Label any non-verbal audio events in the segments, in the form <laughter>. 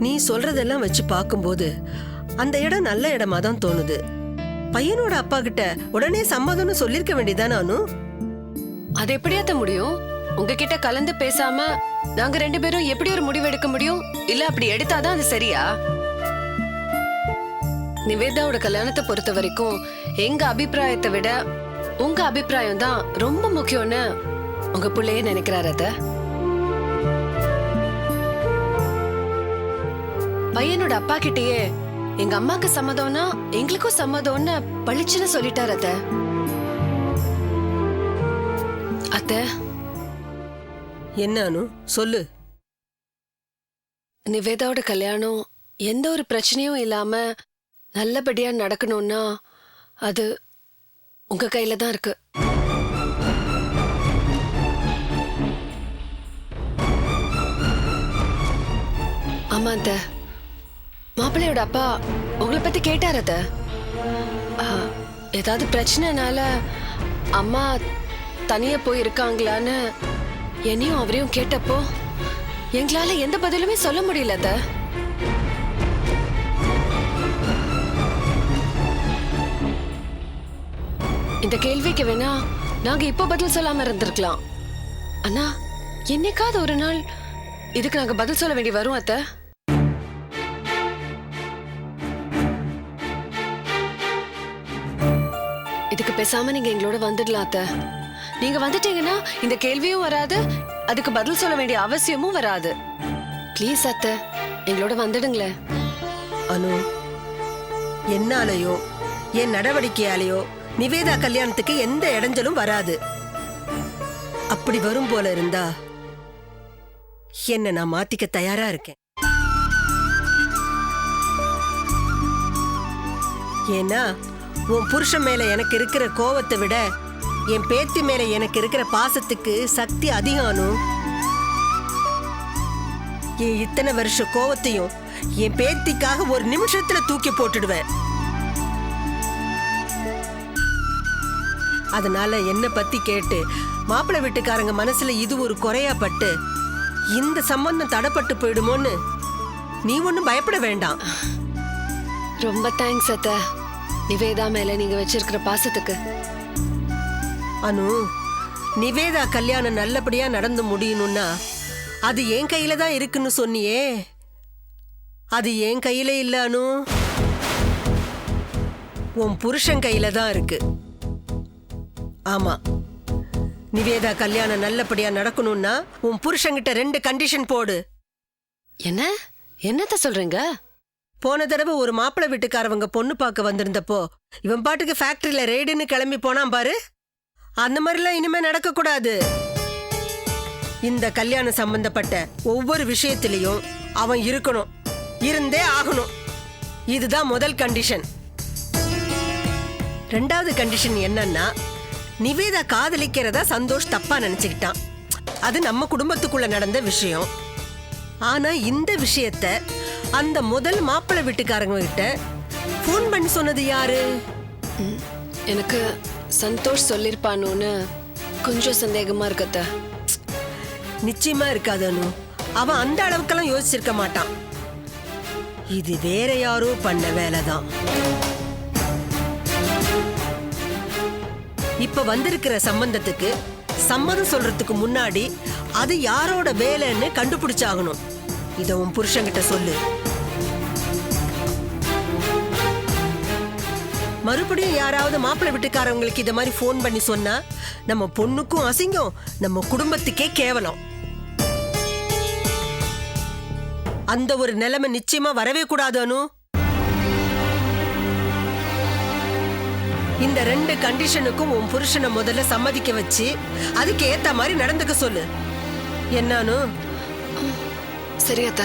நீ சொல்றதெல்லாம் வச்சு பார்க்கும்போது அந்த இடம் நல்ல இடமா தான் தோணுது. பையனோட அப்பா கிட்ட உடனே சம்மதம்னு சொல்லிருக்க வேண்டியதானே அனு? அது எப்படியாத்த முடியும்? உங்ககிட்ட கலந்து பேசாம நாங்க ரெண்டு பேரும் எப்படி ஒரு முடிவு எடுக்க முடியும்? இல்ல அப்படி எடுத்தாதான் அது சரியா? நிவேதாவோட கல்யாணத்தை பொறுத்த வரைக்கும் எங்க அபிப்பிராயத்தை விட உங்க அபிப்பிராயம் தான் ரொம்ப முக்கியம்னு உங்க பிள்ளையே நினைக்கிறாரு அதை பையனோட அப்பா கிட்டயே எங்க அம்மாக்கு சம்மதம்னா எங்களுக்கும் சம்மதம்னு பளிச்சுன்னு சொல்லிட்டாரு அத்த. அத்தை. என்ன அனு? சொல்லு. நிவேதாவோட கல்யாணம் எந்த ஒரு பிரச்சனையும் இல்லாம நல்லபடியா நடக்கணும்னா அது உங்க கையில தான் இருக்கு. ஆமா அத்த. மாப்பிள்ளையோட அப்பா உங்களை பத்தி கேட்டார் அத ஏதாவது பிரச்சனைனால அம்மா தனியா போய் இருக்காங்களான்னு என்னையும் அவரையும் கேட்டப்போ எங்களால எந்த பதிலுமே சொல்ல முடியல அத இந்த கேள்விக்கு வேணா நாங்க இப்போ பதில் சொல்லாம இருந்திருக்கலாம். அண்ணா என்னைக்காவது ஒரு நாள் இதுக்கு நாங்க பதில் சொல்ல வேண்டி வரும் அத்தை? இதுக்கு பேசாம நீங்க எங்களோட வந்துடலாம் அத்த. நீங்க வந்துட்டீங்கன்னா இந்த கேள்வியும் வராது அதுக்கு பதில் சொல்ல வேண்டிய அவசியமும் வராது. ப்ளீஸ் அத்த எங்களோட வந்துடுங்களேன் அனு என்னாலையோ என் நடவடிக்கையாலேயோ நிவேதா கல்யாணத்துக்கு எந்த இடைஞ்சலும் வராது. அப்படி வரும் போல இருந்தா என்ன நான் மாத்திக்க தயாரா இருக்கேன். ஏன்னா உன் புருஷன் மேல எனக்கு இருக்கிற கோவத்தை விட என் பேத்தி மேல எனக்கு இருக்கிற பாசத்துக்கு சக்தி அதிகம் என் இத்தனை வருஷ கோவத்தையும் என் பேத்திக்காக ஒரு நிமிஷத்துல தூக்கி போட்டுடுவேன். அதனால என்ன பத்தி கேட்டு மாப்பிள்ளை வீட்டுக்காரங்க மனசுல இது ஒரு குறையா பட்டு இந்த சம்பந்தம் தடப்பட்டு போயிடுமோன்னு நீ ஒன்னும் பயப்பட வேண்டாம். ரொம்ப தேங்க்ஸ் அத்த. நிவேதா மேல நீங்க வச்சிருக்கிற பாசத்துக்கு. அனு நிவேதா கல்யாணம் நல்லபடியா நடந்து முடியணும்னா அது என் கையில தான் இருக்குன்னு சொன்னியே. அது என் கையில இல்ல அனு. உன் புருஷன் கையில தான் இருக்கு. ஆமா. நிவேதா கல்யாணம் நல்லபடியா நடக்கணும்னா உன் புருஷன்கிட்ட ரெண்டு கண்டிஷன் போடு. என்ன? என்னத்த சொல்றீங்க? போன தடவை ஒரு மாப்பிள்ளை வீட்டுக்காரவங்க பொண்ணு பார்க்க வந்திருந்தப்போ இவன் பாட்டுக்கு ஃபேக்டரியில ரெய்டுன்னு கிளம்பி போனான் பாரு. அந்த மாதிரிலாம் இனிமே நடக்க கூடாது இந்த கல்யாணம் சம்பந்தப்பட்ட ஒவ்வொரு விஷயத்திலையும் அவன் இருக்கணும். இருந்தே ஆகணும். இதுதான் முதல் கண்டிஷன் ரெண்டாவது கண்டிஷன் என்னன்னா நிவேதா காதலிக்கிறதா சந்தோஷ் தப்பா நினைச்சுக்கிட்டான். அது நம்ம குடும்பத்துக்குள்ள நடந்த விஷயம். ஆனா இந்த விஷயத்த அந்த முதல் மாப்பிள்ளை வீட்டுக்காரங்க கிட்ட ஃபோன் பண்ணி சொன்னது யாரு? எனக்கு சந்தோஷ் சொல்லிருப்பானோன்னு கொஞ்சம் சந்தேகமா இருக்கத்த நிச்சயமா இருக்காது அனு. அவன் அந்த அளவுக்கெல்லாம் யோசிச்சிருக்க மாட்டான். இது வேற யாரோ பண்ண வேலைதான். இப்ப வந்திருக்கிற சம்பந்தத்துக்கு சம்மதம் சொல்றதுக்கு முன்னாடி அது யாரோட வேலைன்னு கண்டுபிடிச்சாகணும். இத உன் புருஷன்கிட்ட சொல்லு. மறுபடியும் யாராவது மாப்பிள்ளை வீட்டுக்காரவங்களுக்கு இத மாதிரி ஃபோன் பண்ணி சொன்னா நம்ம பொண்ணுக்கும் அசிங்கம் நம்ம குடும்பத்துக்கே கேவலம். அந்த ஒரு நிலைமை நிச்சயமா வரவே கூடாது அனு. இந்த ரெண்டு கண்டிஷனுக்கும் உன் புருஷனை முதல்ல சம்மதிக்க வச்சு அதுக்கு ஏத்த மாதிரி நடந்துக்க சொல்லு. என்னானு சரி அத்த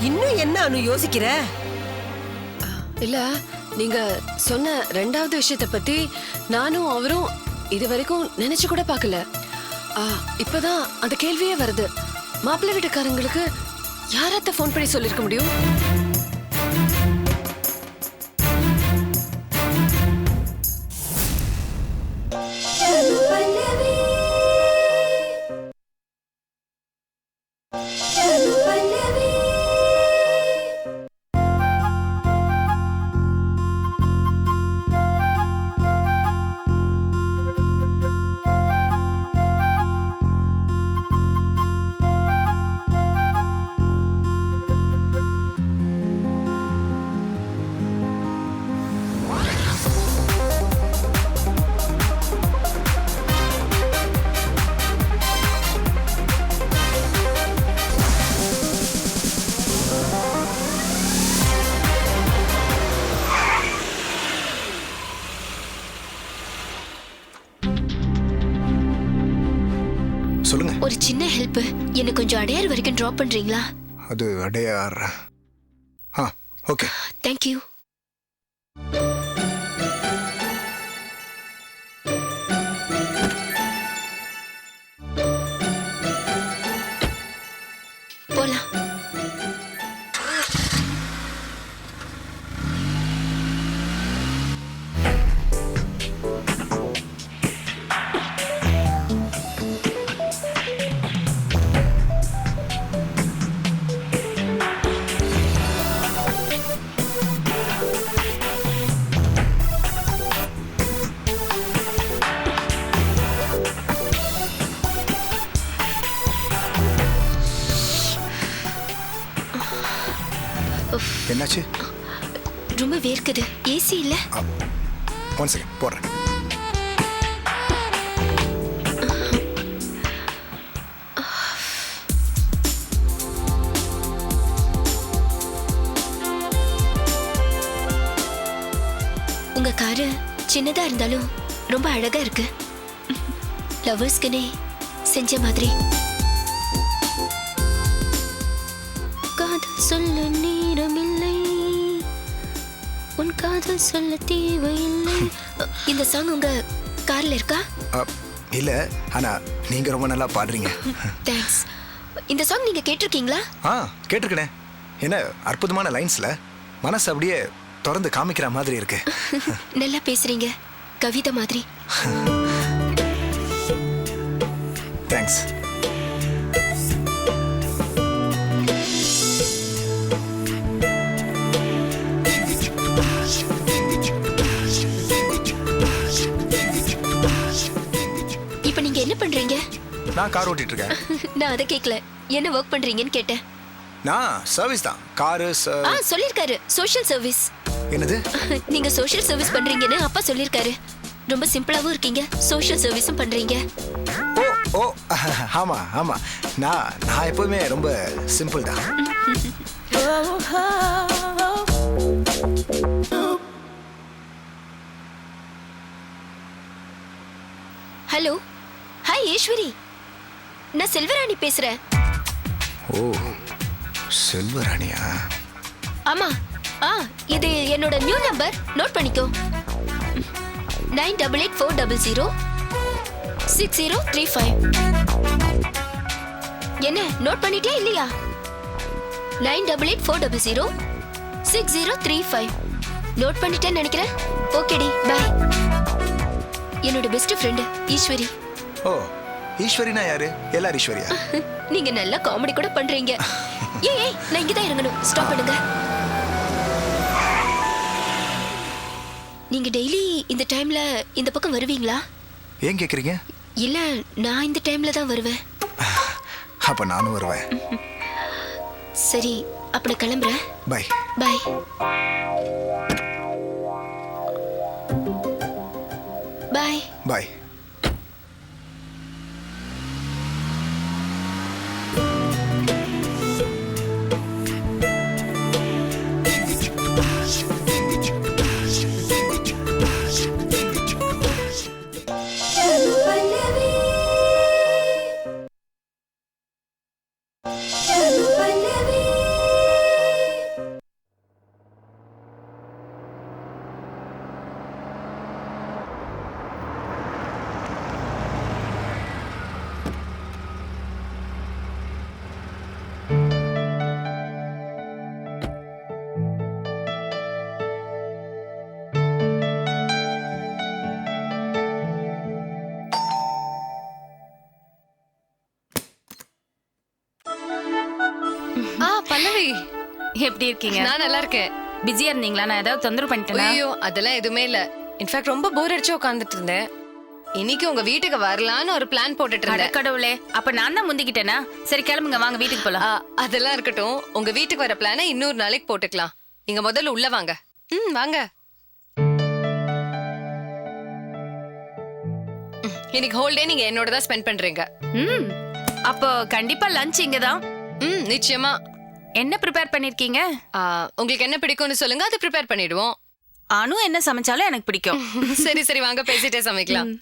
இன்னும் என்ன அனு யோசிக்கிற? இல்ல நீங்க சொன்ன ரெண்டாவது விஷயத்தை பத்தி நானும் அவரும் இது வரைக்கும் நினைச்சு கூட பார்க்கல. ஆ, இப்பதான் அந்த கேள்வியே வருது. மாப்பிள்ளை வீட்டுக்காரங்களுக்கு யாரத்த ஃபோன் பண்ணி சொல்லிருக்க முடியும்? என்ன கொஞ்சம் அடையார் வரைக்கும் டிராப் பண்றீங்களா? அது அடையார். ஆ ஓகே தேங்க்யூ என்னாச்சு? ரொம்ப வேர்க்குது. ஏசி இல்ல? ஒன் செகண்ட் போடுறேன். உங்க காரு சின்னதா இருந்தாலும் ரொம்ப அழகா இருக்கு. லவர்ஸ்க்குனே செஞ்ச மாதிரி. காதல் சொல்ல நேரமில்லை உன் காதல் சொல்ல தேவையில்லை. இந்த சாங் உங்க கார்ல இருக்கா? இல்ல. ஆனா நீங்க ரொம்ப நல்லா பாடுறீங்க. தேங்க்ஸ் இந்த சாங் நீங்க கேட்டிருக்கீங்களா? ஆ கேட்டிருக்கனே. என்ன அற்புதமான லைன்ஸ்ல. மனசு அப்படியே திறந்து காமிக்கிற மாதிரி இருக்கு. <laughs> நல்லா பேசுறீங்க. கவிதை மாதிரி. தேங்க்ஸ் நான் கார் ஓட்டிட்டு இருக்கேன் <laughs> நான் அதை கேட்கல என்ன ஒர்க் பண்றீங்கன்னு கேட்டேன். நான் சர்வீஸ் தான். காரு ஆ சொல்லிருக்காரு சோஷியல் சர்வீஸ் என்னது? <laughs> நீங்க சோஷியல் சர்வீஸ் பண்றீங்கன்னு அப்பா சொல்லிருக்காரு ரொம்ப சிம்பிளாவும் இருக்கீங்க. சோஷியல் சர்வீஸும் பண்றீங்க. ஓ ஓ <laughs> ஆமா ஆமா. நான் நான் எப்பவுமே ரொம்ப சிம்பிள் தான். ஹலோ ஹாய் ஈஸ்வரி நான் செல்வராணி பேசுறேன். ஓ செல்வராணியா? ஆமா. ஆ இது என்னோட நியூ நம்பர் நோட் பண்ணிக்கோ. Nine double eight four double zero six zero three five. என்ன நோட் பண்ணிட்டியா இல்லையா? Nine double eight four double zero six zero three five. Note பண்ணிட்டேன்னு நினைக்கிறேன். ஓகேடி பாய் என்னோட பெஸ்ட் ஃப்ரெண்டு ஈஸ்வரி. ஓ ஈஸ்வரினா யாரு? எல்லார் ஈஸ்வரியா? <laughs> நீங்க நல்லா காமெடி கூட பண்றீங்க. ஏய் ஏய் நான் இங்க தான் இறங்கணும். ஸ்டாப் பண்ணுங்க. நீங்க டெய்லி இந்த டைம்ல இந்த பக்கம் வருவீங்களா? ஏன் கேக்குறீங்க? இல்ல நான் இந்த டைம்ல தான் வருவேன். <laughs> அப்ப நானும் வருவேன். <laughs> சரி அப்ப நான் கிளம்புறேன். பை பாய் பாய் பாய் எப்படி இருக்கீங்க? நான் நல்லா இருக்கேன் பிஸியா இருந்தீங்களா? நான் ஏதாவது தொந்தரவு பண்ணிட்டேனா? ஐயோ அதெல்லாம் எதுவுமே இல்ல. இன்ஃபேக்ட் ரொம்ப போர் அடிச்சு உட்காந்துட்டு இருந்தேன். இன்னைக்கு உங்க வீட்டுக்கு வரலான்னு ஒரு பிளான் போட்டுட்டு இருந்தேன். கடவுளே அப்ப நான் தான் முந்திக்கிட்டேனா? சரி கிளம்புங்க வாங்க வீட்டுக்கு போலாம். ஆ, அதெல்லாம் இருக்கட்டும். உங்க வீட்டுக்கு வர பிளானை இன்னொரு நாளைக்கு போட்டுக்கலாம். நீங்க முதல்ல உள்ள வாங்க. ம் வாங்க. ம், இன்னைக்கு ஹோல் டே நீங்க என்னோட தான் ஸ்பெண்ட் பண்றீங்க. ம் அப்போ கண்டிப்பா லஞ்ச் இங்க தான் ம் நிச்சயமா. என்ன ப்ரிப்பேர் பண்ணிருக்கீங்க? உங்களுக்கு என்ன பிடிக்கும்னு சொல்லுங்க அதை ப்ரிப்பேர் பண்ணிடுவோம். அனு என்ன சமைச்சாலும் எனக்கு பிடிக்கும். <laughs> சரி சரி வாங்க பேசிட்டே சமைக்கலாம்.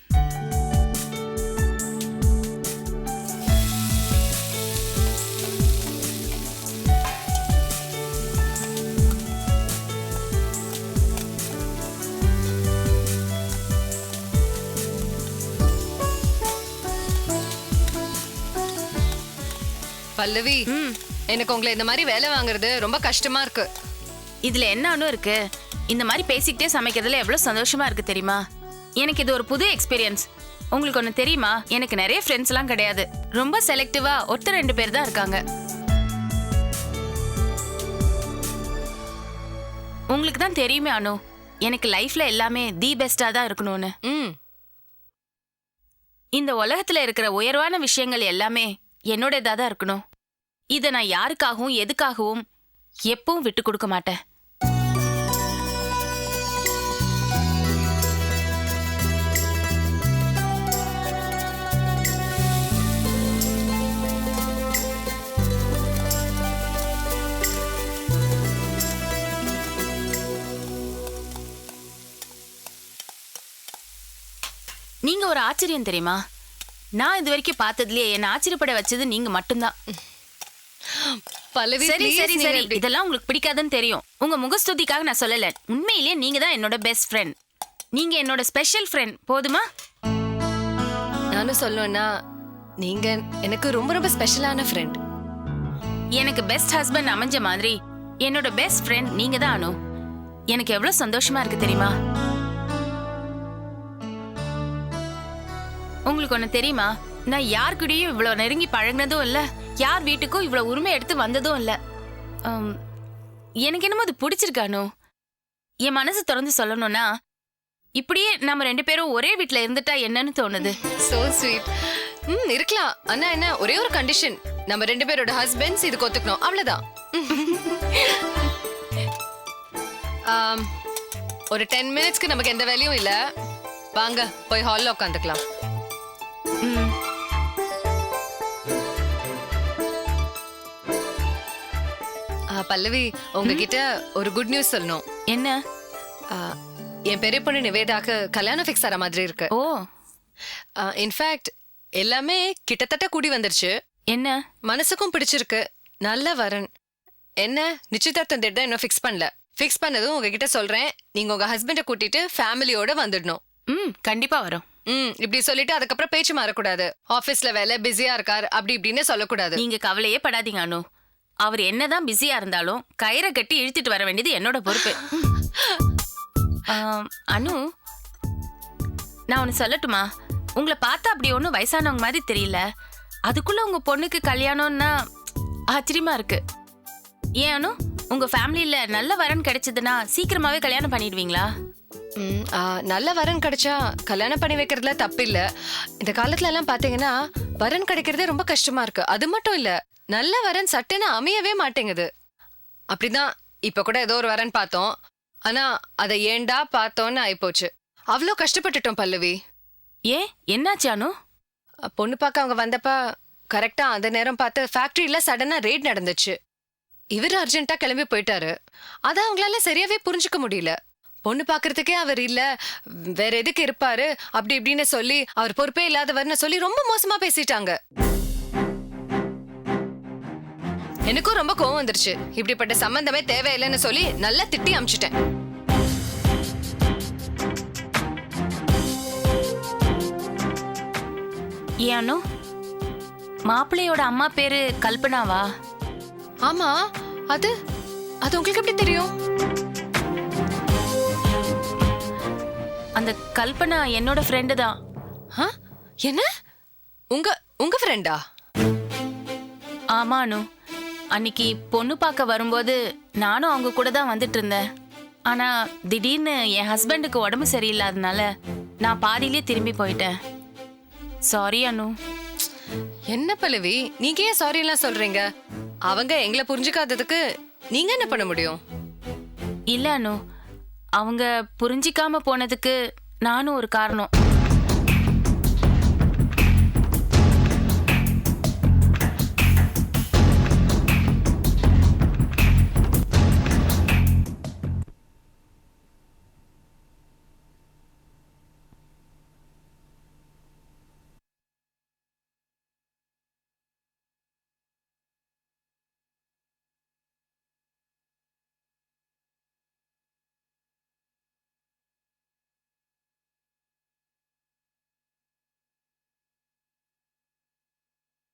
பல்லவி எனக்கு உங்களை இந்த மாதிரி வேலை வாங்குறது ரொம்ப கஷ்டமா இருக்கு. இதுல என்ன அனு இருக்கு? இந்த மாதிரி பேசிக்கிட்டே சமைக்கிறதுல எவ்வளவு சந்தோஷமா இருக்கு தெரியுமா? எனக்கு இது ஒரு புது எக்ஸ்பீரியன்ஸ் உங்களுக்கு ஒண்ணு தெரியுமா? எனக்கு நிறைய ஃப்ரெண்ட்ஸ் எல்லாம் கிடையாது. ரொம்ப செலக்டிவா ஒருத்தர் ரெண்டு பேர் தான் இருக்காங்க. உங்களுக்கு தான் தெரியுமே அனு எனக்கு லைஃப்ல எல்லாமே தி பெஸ்டா தான் இருக்கணும்னு. ம். இந்த உலகத்துல இருக்கிற உயர்வான விஷயங்கள் எல்லாமே என்னோடதா தான் இருக்கணும். இதை நான் யாருக்காகவும் எதுக்காகவும் எப்பவும் விட்டு கொடுக்க மாட்டேன். நீங்க ஒரு ஆச்சரியம் தெரியுமா? நான் இது வரைக்கும் பார்த்ததுலயே என்ன ஆச்சரியப்பட வச்சது நீங்க மட்டும்தான். பல்லவி சரி சரி சரி. இதெல்லாம் உங்களுக்கு பிடிக்காதுன்னு தெரியும். உங்க முகஸ்துதிக்காக நான் சொல்லல. உண்மையிலேயே நீங்க தான் என்னோட பெஸ்ட் ஃப்ரெண்ட் நீங்க என்னோட ஸ்பெஷல் ஃப்ரெண்ட் போதுமா? நானும் சொல்லணும்னா நீங்க எனக்கு ரொம்ப ரொம்ப ஸ்பெஷலான ஃப்ரெண்ட் எனக்கு பெஸ்ட் ஹஸ்பண்ட் அமைஞ்ச மாதிரி என்னோட பெஸ்ட் ஃப்ரெண்ட் நீங்க தான் அனு. எனக்கு எவ்வளவு சந்தோஷமா இருக்கு தெரியுமா? உங்களுக்கு ஒண்ணு தெரியுமா? நான் யார் கூடயும் இவ்வளவு நெருங்கி பழகினதும் இல்ல. யார் வீட்டுக்கும் இவ்வளவு உரிமை எடுத்து வந்ததும் இல்ல. எனக்கு என்னமோ அது பிடிச்சிருக்கு அனு என் மனசு திறந்து சொல்லணும்னா இப்படியே நம்ம ரெண்டு பேரும் ஒரே வீட்ல இருந்துட்டா என்னன்னு தோணுது. சோ ஸ்வீட் ம் இருக்கலாம். ஆனா என்ன ஒரே ஒரு கண்டிஷன் நம்ம ரெண்டு பேரோட ஹஸ்பண்ட்ஸ் இதுக்கு ஒத்துக்கணும். அவ்வளவுதான். ஒரு டென் மினிட்ஸ்க்கு நமக்கு எந்த வேலையும் இல்ல. வாங்க போய் ஹால்ல உட்காந்துக்கலாம். ம். பல்லவி உங்ககிட்ட ஒரு குட் நியூஸ் சொல்லணும். என்ன? என் பெரிய பொண்ணு நிவேதாக்கு கல்யாணம் ஃபிக்ஸ் ஆற மாதிரி இருக்கு. ஓ. இன்ஃபேக்ட் எல்லாமே கிட்டத்தட்ட கூடி வந்துருச்சு. என்ன? மனசுக்கும் பிடிச்சிருக்கு. நல்ல வரன். என்ன? நிச்சயதார்த்தம் டேட் தான் இன்னும் ஃபிக்ஸ் பண்ணல. ஃபிக்ஸ் பண்ணதும் உங்ககிட்ட சொல்றேன். நீங்க உங்க ஹஸ்பண்டை கூட்டிட்டு ஃபேமிலியோட வந்துடணும். ம் கண்டிப்பா வரும். ம் இப்படி சொல்லிட்டு அதுக்கப்புறம் பேச்சு மாறக்கூடாது. ஆபீஸ்ல வேலை பிஸியா இருக்கார். அப்படி இப்படின்னு சொல்லக்கூடாது. நீங்க கவலையே படாதீங்க அனு. அவர் என்னதான் பிஸியா இருந்தாலும் கயிறை கட்டி இழுத்துட்டு வர வேண்டியது என்னோட பொறுப்பு. ஆம், அனு நான் ஒன்று சொல்லட்டுமா? உங்களை பார்த்தா அப்படி ஒன்றும் வயசானவங்க மாதிரி தெரியல. அதுக்குள்ள உங்க பொண்ணுக்கு கல்யாணம்னா ஆச்சரியமா இருக்கு. ஏன் அனு உங்க ஃபேமிலியில நல்ல வரன் கிடைச்சதுன்னா சீக்கிரமாவே கல்யாணம் பண்ணிடுவீங்களா? ம், ஆ, நல்ல வரன் கிடைச்சா கல்யாணம் பண்ணி வைக்கிறதுல தப்பு இல்ல இந்த காலத்துல எல்லாம் பாத்தீங்கன்னா வரன் கிடைக்கிறதே ரொம்ப கஷ்டமா இருக்கு. அது மட்டும் இல்ல நல்ல வரன் சட்டுன்னு அமையவே மாட்டேங்குது. அப்படிதான் இப்ப கூட ஏதோ ஒரு வரன் பார்த்தோம். ஆனா அதை ஏண்டா பார்த்தோன்னு ஆயிப்போச்சு. அவ்வளோ கஷ்டப்பட்டுட்டோம் பல்லவி. ஏன் என்னாச்சு அனு? அ, பொண்ணு பார்க்க அவங்க வந்தப்ப கரெக்டா அந்த நேரம் பார்த்து ஃபேக்டரியில சடனா ரெய்ட் நடந்துச்சு. இவர் அர்ஜென்ட்டா கிளம்பி போயிட்டாரு. அதான் அவங்களால சரியாவே புரிஞ்சுக்க முடியல. பொண்ணு பார்க்கறதுக்கே அவர் இல்ல. வேற எதுக்கு இருப்பாரு? அப்படி இப்படின்னு சொல்லி அவர் பொறுப்பே இல்லாதவர்னு சொல்லி ரொம்ப மோசமா பேசிட்டாங்க. எனக்கும் ரொம்ப கோவம் வந்துருச்சு. இப்படிப்பட்ட சம்பந்தமே தேவையில்லைன்னு சொல்லி நல்லா திட்டி அமிச்சிட்டேன். ஏன் அனு மாப்பிள்ளையோட அம்மா பேரு கல்பனாவா? ஆமா அது அது உங்களுக்கு எப்படி தெரியும்? அந்த கல்பனா என்னோட ஃப்ரெண்டு தான். ஆ? என்ன? உங்க உங்க ஃப்ரெண்டா ஆமா அனு. அன்னைக்கு பொண்ணு பார்க்க வரும்போது நானும் அவங்க கூட தான் வந்துட்டு இருந்தேன். ஆனா திடீர்னு என் ஹஸ்பண்டுக்கு உடம்பு சரியில்லாதனால நான் பாதியிலே திரும்பி போயிட்டேன். சாரி அனு. என்ன பல்லவி? நீங்க ஏன் சாரி எல்லாம் சொல்றீங்க? அவங்க எங்களை புரிஞ்சுக்காததுக்கு நீங்க என்ன பண்ண முடியும்? இல்ல அனு. அவங்க புரிஞ்சிக்காம போனதுக்கு நானும் ஒரு காரணம்.